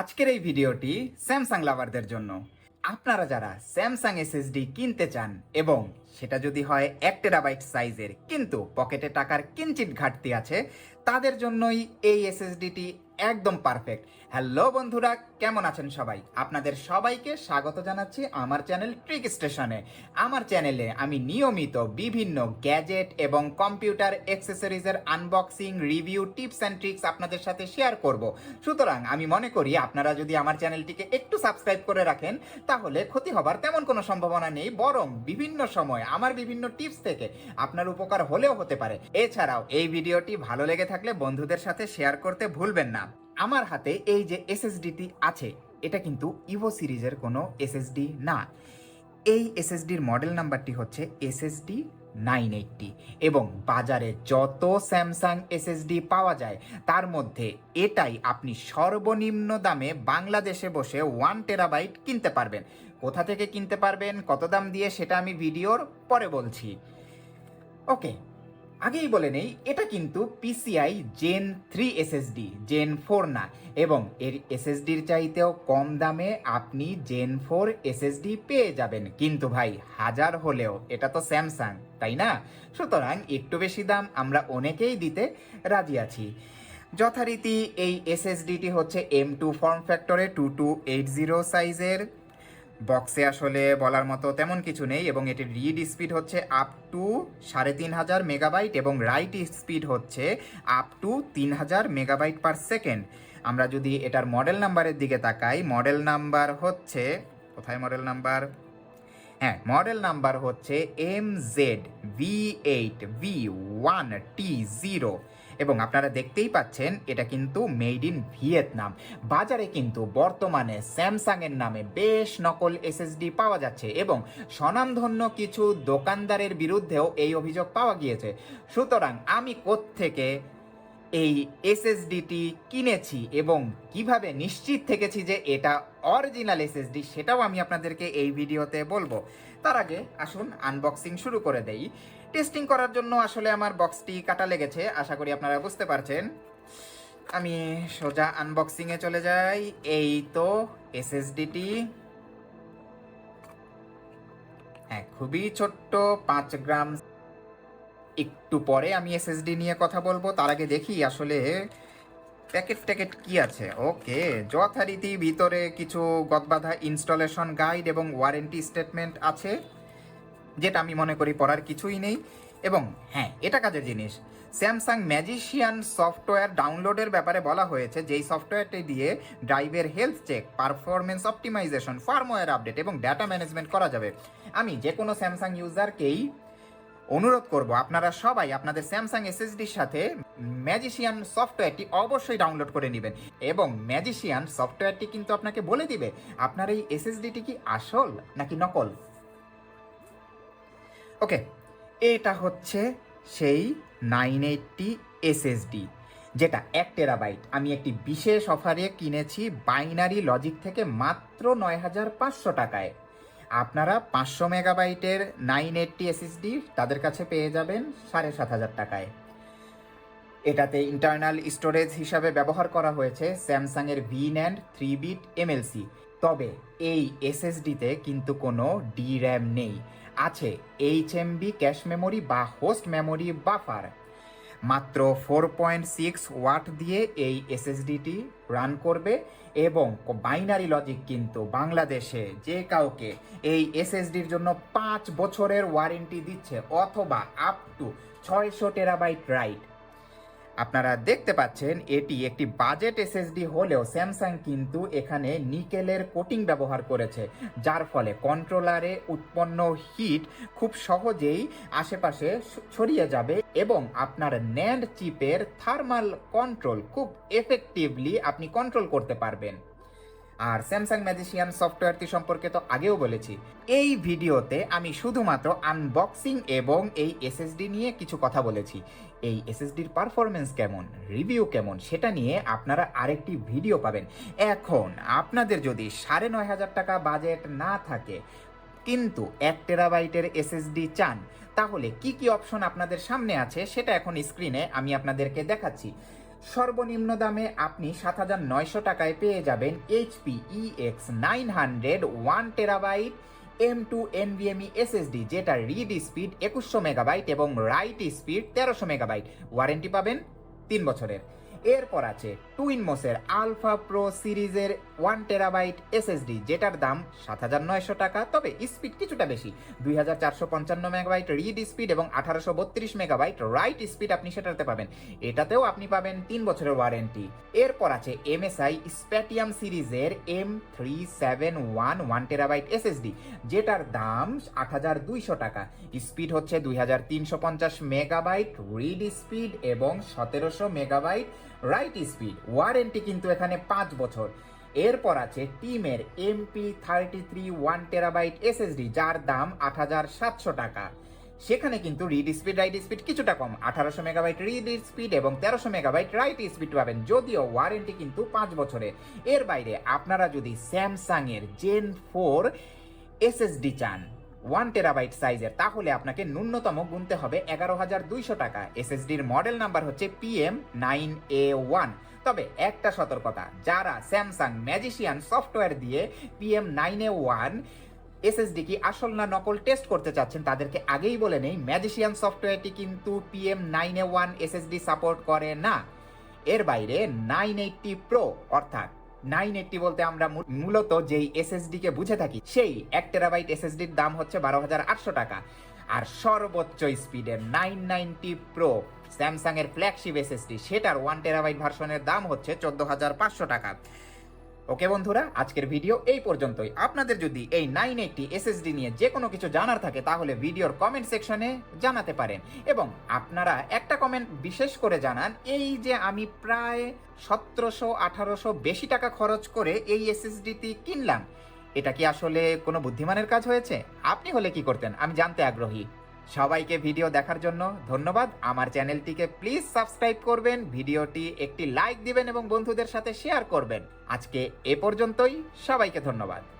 আজকের এই ভিডিওটি স্যামসাং লাভারদের জন্য। আপনারা যারা স্যামসাং এসএসডি কিনতে চান এবং সেটা যদি হয় এক টেরাবাইট সাইজের কিন্তু পকেটে টাকার কিঞ্চিত ঘাটতি আছে, তাদের জন্যই এই এসএসডিটি একদম পারফেক্ট। হ্যালো বন্ধুরা, কেমন আছেন সবাই? আপনাদের সবাইকে স্বাগত জানাচ্ছি আমার চ্যানেল ট্রিক স্টেশনে। আমার চ্যানেলে আমি নিয়মিত বিভিন্ন গ্যাজেট এবং computer অ্যাক্সেসরিজের unboxing, review, tips and tricks আপনাদের সাথে শেয়ার করব। সুতরাং আমি মনে করি আপনারা যদি আমার চ্যানেলটিকে একটু সাবস্ক্রাইব করে রাখেন, তাহলে ক্ষতি হবার তেমন কোনো সম্ভাবনা নেই, বরং বিভিন্ন সময় আমার বিভিন্ন টিপস থেকে আপনার উপকার হলেও হতে পারে। এছাড়াও এই ভিডিওটি ভালো লেগে থাকলে বন্ধুদের সাথে শেয়ার করতে ভুলবেন না। আমার হাতে এই যে এসএসডিটি আছে, এটা কিন্তু ইভো সিরিজের কোনো এসএসডি না। এই এসএসডির মডেল নাম্বারটি হচ্ছে এসএসডি নাইন এইটটি এবং বাজারে যত স্যামসাং এসএসডি পাওয়া যায়, তার মধ্যে এটাই আপনি সর্বনিম্ন দামে বাংলাদেশে বসে ওয়ান টেরাবাইট কিনতে পারবেন। কোথা থেকে কিনতে পারবেন, কত দাম দিয়ে, সেটা আমি ভিডিওর পরে বলছি। ওকে আগেই বলে নেই, এটা কিন্তু PCI gen three SSD gen four না। এবং এর এসএসডির চাইতেও কম দামে আপনি জেন ফোর এসএসডি পেয়ে যাবেন। কিন্তু ভাই, হাজার হলেও, এটা তো স্যামসাং তাই না? সুতরাং একটু বেশি দাম আমরা অনেকেই দিতে রাজি আছি। যথারীতি এই এসএসডিটি হচ্ছে এম টু ফর্ম ফ্যাক্টরে টু টু এইট জিরো সাইজের বক্সে আসলে বলার মতো তেমন কিছু নেই এবং এটির রিড স্পিড হচ্ছে আপ টু সাড়ে তিন হাজার মেগাবাইট এবং রাইট স্পিড হচ্ছে আপ টু তিন হাজার মেগাবাইট পার সেকেন্ড আমরা যদি এটার মডেল নাম্বারের দিকে তাকাই মডেল নাম্বার হচ্ছে, কোথায় মডেল নাম্বার হ্যাঁ মডেল নাম্বার হচ্ছে M Z V eight V one T zero এবং আপনারা দেখতেই পাচ্ছেন, এটা কিন্তু মেড ইন ভিয়েতনাম। বাজারে কিন্তু বর্তমানে স্যামসাং এর নামে বেশ নকল এসএসডি পাওয়া যাচ্ছে এবং স্বনামধন্য কিছু দোকানদারের বিরুদ্ধেও এই অভিযোগ পাওয়া গিয়েছে। সুতরাং আমি কোত্থেকে এই এসএসডিটি কিনেছি এবং কীভাবে নিশ্চিত থেকেছি যে এটা অরিজিনাল এসএসডি, সেটাও আমি আপনাদেরকে এই ভিডিওতে বলব। তার আগে আসুন আনবক্সিং শুরু করে দেই। টেস্টিং করার জন্য আসলে আমার বক্সটি কাটা লেগেছে, আশা করি আপনারা বুঝতে পারছেন। আমি সোজা আনবক্সিংয়ে চলে যাই, এই তো এসএসডিটি হ্যাঁ খুবই ছোট্ট, পাঁচ গ্রাম। একটু পরে আমি এসএসডি নিয়ে কথা বলব, তার আগে দেখি আসলে প্যাকেট ট্যাকেট কি আছে। ওকে, যথারীতি ভিতরে কিছু গদবাধা ইনস্টলেশন গাইড এবং ওয়ারেন্টি স্টেটমেন্ট আছে। যেটা আমি মনে করি পড়ার কিছুই নেই। এবং হ্যাঁ এটা কাজের জিনিস। স্যামসাং ম্যাজিশিয়ান সফটওয়্যার ডাউনলোডের ব্যাপারে বলা হয়েছে যেই সফটওয়্যারটি দিয়ে ড্রাইভের health check performance optimisation firmware update এবং ডাটা ম্যানেজমেন্ট করা যাবে। আমি যে কোনো স্যামসাং ইউজারকেই অনুরোধ করব, আপনারা সবাই আপনাদের স্যামসাং এসএসডির সাথে ম্যাজিশিয়ান সফটওয়্যারটি অবশ্যই ডাউনলোড করে নেবেন। এবং ম্যাজিশিয়ান সফটওয়্যারটি কিন্তু আপনাকে বলে দিবে, আপনার এই এসএসডিটি কি আসল নাকি নকল? ওকে এটা হচ্ছে সেই নাইন এইটটি এসএসডি যেটা এক টেরাবাইট আমি একটি বিশেষ অফারে কিনেছি বাইনারি লজিক থেকে মাত্র নয় হাজার পাঁচশো টাকায়। আপনারা পাঁচশো মেগাবাইটের নাইন এইটটি এসএসডি তাদের কাছে পেয়ে যাবেন সাড়ে সাত হাজার টাকায়। এটাতে ইন্টারনাল স্টোরেজ হিসাবে ব্যবহার করা হয়েছে স্যামসাংয়ের V NAND three bit MLC তবে এই এসএসডিতে কিন্তু কোনো ডি র্যাম নেই। আছে এইচ এমবি ক্যাশ মেমোরি বা হোস্ট মেমোরি বাফার। মাত্র ফোর পয়েন্ট সিক্স ওয়াট দিয়ে এই এসএসডিটি রান করবে এবং বাইনারি লজিক কিন্তু বাংলাদেশে যে কাউকে এই এসএসডির জন্য পাঁচ বছরের ওয়ারেন্টি দিচ্ছে অথবা আপ টু ছয়শো টেরাবাইট রাইট আপনারা দেখতে পাচ্ছেন, এটি একটি বাজেট এসএসডি হলেও স্যামসাং কিন্তু এখানে নিকেলের কোটিং ব্যবহার করেছে, যার ফলে কন্ট্রোলারে উৎপন্ন হিট খুব সহজেই আশেপাশে ছড়িয়ে যাবে এবং আপনার ন্যান্ড চিপের থার্মাল কন্ট্রোল খুব এফেক্টিভলি আপনি কন্ট্রোল করতে পারবেন। আর স্যামসাং ম্যাজিশিয়ান সফটওয়্যারটি সম্পর্কে তো আগেও বলেছি। এই ভিডিওতে আমি শুধুমাত্র আনবক্সিং এবং এই এসএসডি নিয়ে কিছু কথা বলেছি। এই এসএসডির পারফরমেন্স কেমন রিভিউ কেমন, সেটা নিয়ে আপনারা আরেকটি ভিডিও পাবেন। এখন আপনাদের যদি সাড়ে নয় হাজার টাকা বাজেট না থাকে, কিন্তু এক টেরাবাইটের এসএসডি চান, তাহলে কি কি অপশন আপনাদের সামনে আছে সেটা এখন স্ক্রিনে আমি আপনাদেরকে দেখাচ্ছি। সর্বনিম্ন দামে আপনি সাত হাজার নয়শো টাকায় পেয়ে যাবেন E HP EX nine hundred, one terabyte M two NVMe SSD যেটা রিড স্পিড একুশশো মেগাবাইট এবং রাইট স্পিড তেরোশো মেগাবাইট ওয়ারেন্টি পাবেন তিন বছরের। এরপর আছে টুইন মোসের আলফা প্রো সিরিজের ওয়ান টেরাবাইট এসএসডি যেটার দাম সাত হাজার নয়শো টাকা, তবে স্পিড কিছুটা বেশি। দুই হাজার চারশো পঞ্চান্ন মেগাবাইট রিড স্পিড এবং আঠারোশো বত্রিশ মেগাবাইট রাইট স্পিড আপনি সেটাতে পাবেন। এটাতেও আপনি পাবেন তিন বছরের ওয়ারেন্টি এরপর আছে এমএসআই স্প্যাটিয়াম সিরিজের M three seven one one terabyte SSD যেটার দাম আট হাজার দুইশো টাকা। স্পিড হচ্ছে দুই হাজার তিনশো পঞ্চাশ মেগাবাইট রিড স্পিড এবং সতেরোশো মেগাবাইট রাইট স্পিড ওয়ারেন্টি কিন্তু এখানে পাঁচ বছর। এরপর আছে টিমের MP thirty three one terabyte SSD যার দাম আট হাজার সাতশো টাকা। সেখানে কিন্তু রিড স্পিড রাইট স্পিড কিছুটা কম। আঠারোশো মেগাবাইট রিড স্পিড এবং তেরোশো মেগাবাইট রাইট স্পিড পাবেন, যদিও ওয়ারেন্টি কিন্তু পাঁচ বছরে। এর বাইরে আপনারা যদি স্যামসাং এর জেন ফোর এসএসডি চান ওয়ান টেরাবাইট সাইজের তাহলে আপনাকে ন্যূনতম গুনতে হবে এগারো হাজার দুইশো টাকা। এসএসডির মডেল নাম্বার হচ্ছে পিএম নাইন এ ওয়ান তবে একটা সতর্কতা, যারা স্যামসাং ম্যাজিশিয়ান সফটওয়্যার দিয়ে PM nine A one SSD কি আসল না নকল টেস্ট করতে চাচ্ছেন, তাদেরকে আগেই বলে নেই ম্যাজিশিয়ান সফটওয়্যারটি কিন্তু PM nine A one SSD support করে না। এর বাইরে নাইন এইটটি প্রো অর্থাৎ নাইন এইটটি বলতে আমরা মূলত যেই এসএসডিকে বুঝে থাকি, সেই এক টেরাবাইট এসএসডির দাম হচ্ছে বারো হাজার আটশো টাকা। আর সর্বোচ্চ স্পিডের নাইন নাইনটি প্রো স্যামসাংয়ের ফ্ল্যাগশিপ এসএসডি সেটার ওয়ান টেরাবাইট ভার্সনের দাম হচ্ছে চোদ্দ হাজার পাঁচশো টাকা। ওকে বন্ধুরা, আজকের ভিডিও এই পর্যন্তই। আপনাদের যদি এই নাইন এইটটি এসএসডি নিয়ে যে কোনো কিছু জানার থাকে, তাহলে ভিডিওর কমেন্ট সেকশনে জানাতে পারেন। এবং আপনারা একটা কমেন্ট বিশেষ করে জানান, এই যে আমি প্রায় সতেরোশো আঠারোশো বেশি টাকা খরচ করে এই এসএসডিটি কিনলাম, এটা কি আসলে কোনো বুদ্ধিমানের কাজ হয়েছে? আপনি হলে কি করতেন? আমি জানতে আগ্রহী। সবাইকে ভিডিও দেখার জন্য ধন্যবাদ। আমার চ্যানেলটিকে প্লিজ সাবস্ক্রাইব করবেন, ভিডিওটি একটি লাইক দিবেন এবং বন্ধুদের সাথে শেয়ার করবেন। আজকে এ পর্যন্তই, সবাইকে ধন্যবাদ।